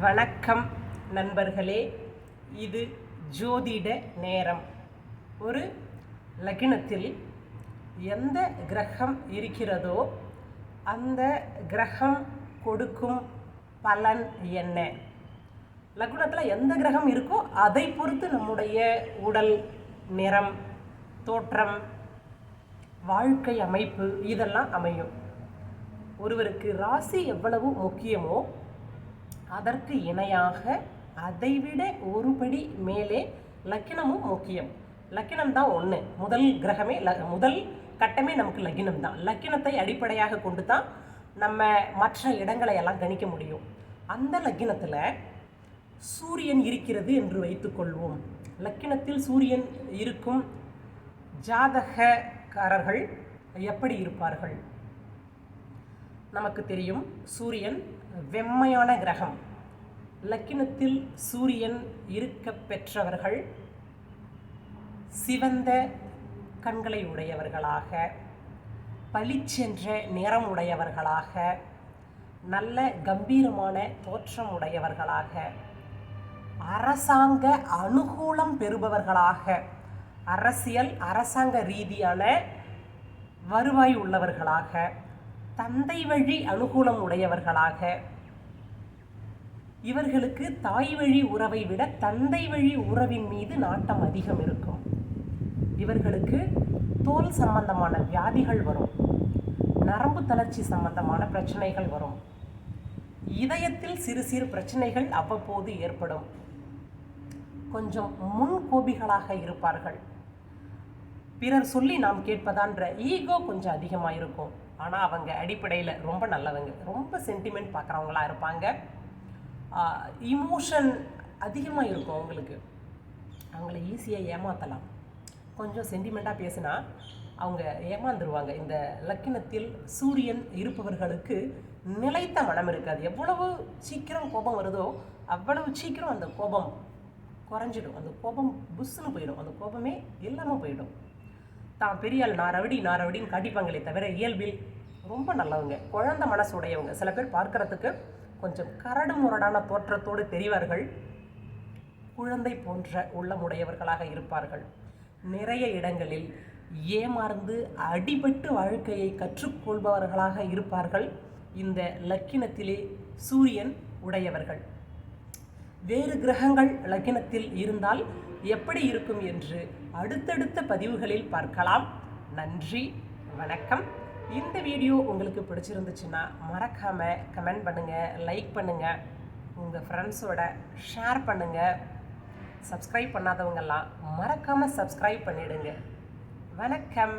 வணக்கம் நண்பர்களே. இது ஜோதிட நேரம். ஒரு லக்னத்தில் எந்த கிரகம் இருக்கிறதோ அந்த கிரகம் கொடுக்கும் பலன் என்ன? லக்னத்தில் எந்த கிரகம் இருக்கோ அதை பொறுத்து நம்முடைய உடல் நிறம் தோற்றம் வாழ்க்கை அமைப்பு இதெல்லாம் அமையும். ஒருவருக்கு ராசி எவ்வளவு முக்கியமோ அதற்கு இணையாக அதைவிட ஒருபடி மேலே லக்கினமும் முக்கியம். லக்கினம் தான் ஒன்று முதல் கிரகமே ல முதல் கட்டமே நமக்கு லக்கினம் தான். லக்கினத்தை அடிப்படையாக கொண்டு தான் நம்ம மற்ற இடங்களை எல்லாம் கணிக்க முடியும். அந்த லக்கினத்தில் சூரியன் இருக்கிறது என்று வைத்துக்கொள்வோம் லக்கினத்தில் சூரியன் இருக்கும் ஜாதகக்காரர்கள் எப்படி இருப்பார்கள்? நமக்கு தெரியும். சூரியன் வெம்மையான கிரகம். லக்கினத்தில் சூரியன் இருக்க பெற்றவர்கள் சிவந்த கண்களை உடையவர்களாக பளிச்சென்ற நிறம் உடையவர்களாக நல்ல கம்பீரமான தோற்றம் உடையவர்களாக அரசாங்க அனுகூலம் பெறுபவர்களாக அரசியல் அரசாங்க ரீதியான வருவாய் உள்ளவர்களாக தந்தை வழி அனுகூலம் உடையவர்களாக. இவர்களுக்கு தாய் வழி உறவை விட தந்தை வழி உறவின் மீது நாட்டம் அதிகம் இருக்கும். இவர்களுக்கு தோல் சம்பந்தமான வியாதிகள் வரும். நரம்பு தளர்ச்சி சம்பந்தமான பிரச்சனைகள் வரும். இதயத்தில் சிறு சிறு பிரச்சனைகள் அவ்வப்போது ஏற்படும். கொஞ்சம் முன்கோபிகளாக இருப்பார்கள். பிறர் சொல்லி நாம் கேட்பதான்ற ஈகோ கொஞ்சம் அதிகமாக இருக்கும் ஆனால் அவங்க அடிப்படையில் ரொம்ப நல்லவங்க. ரொம்ப சென்டிமெண்ட் பார்க்குறவங்களா இருப்பாங்க. இமோஷன் அதிகமாக இருக்கும் அவங்களுக்கு. அவங்கள ஈஸியாக ஏமாற்றலாம் கொஞ்சம் சென்டிமெண்ட்டாக பேசினா அவங்க ஏமாந்துருவாங்க. இந்த லக்கினத்தில் சூரியன் இருப்பவர்களுக்கு நிலைத்த மனம் இருக்காது. எவ்வளவு சீக்கிரம் கோபம் வருதோ அவ்வளவு சீக்கிரம் அந்த கோபம் குறைஞ்சிடும். அந்த கோபம் புஷ்ஷுன்னு போயிடும். அந்த கோபமே இல்லாமல் போயிடும். தான் பெரிய ஆள் நான் ரவடி நான் ரவடின்னு காட்டிப்பாங்களே தவிர இயல்பில் ரொம்ப நல்லவங்க குழந்த மனசு உடையவங்க சில பேர் பார்க்கறதுக்கு கொஞ்சம் கரடு முரடான தோற்றத்தோடு தெரிவார்கள். குழந்தை போன்ற உள்ளமுடையவர்களாக இருப்பார்கள். நிறைய இடங்களில் ஏமாந்து அடிபட்டு வாழ்க்கையை கற்றுக்கொள்பவர்களாக இருப்பார்கள். இந்த லக்கினத்திலே சூரியன் உடையவர்கள். வேறு கிரகங்கள் லக்கினத்தில் இருந்தால் எப்படி இருக்கும் என்று அடுத்தடுத்த பதிவுகளில் பார்க்கலாம். நன்றி வணக்கம். இந்த வீடியோ உங்களுக்கு பிடிச்சிருந்துச்சுன்னா மறக்காமல் கமெண்ட் பண்ணுங்கள் லைக் பண்ணுங்கள் உங்கள் ஃப்ரெண்ட்ஸோட ஷேர் பண்ணுங்கள் சப்ஸ்கிரைப் பண்ணாதவங்கெல்லாம் மறக்காமல் சப்ஸ்கிரைப் பண்ணிடுங்க. வணக்கம்.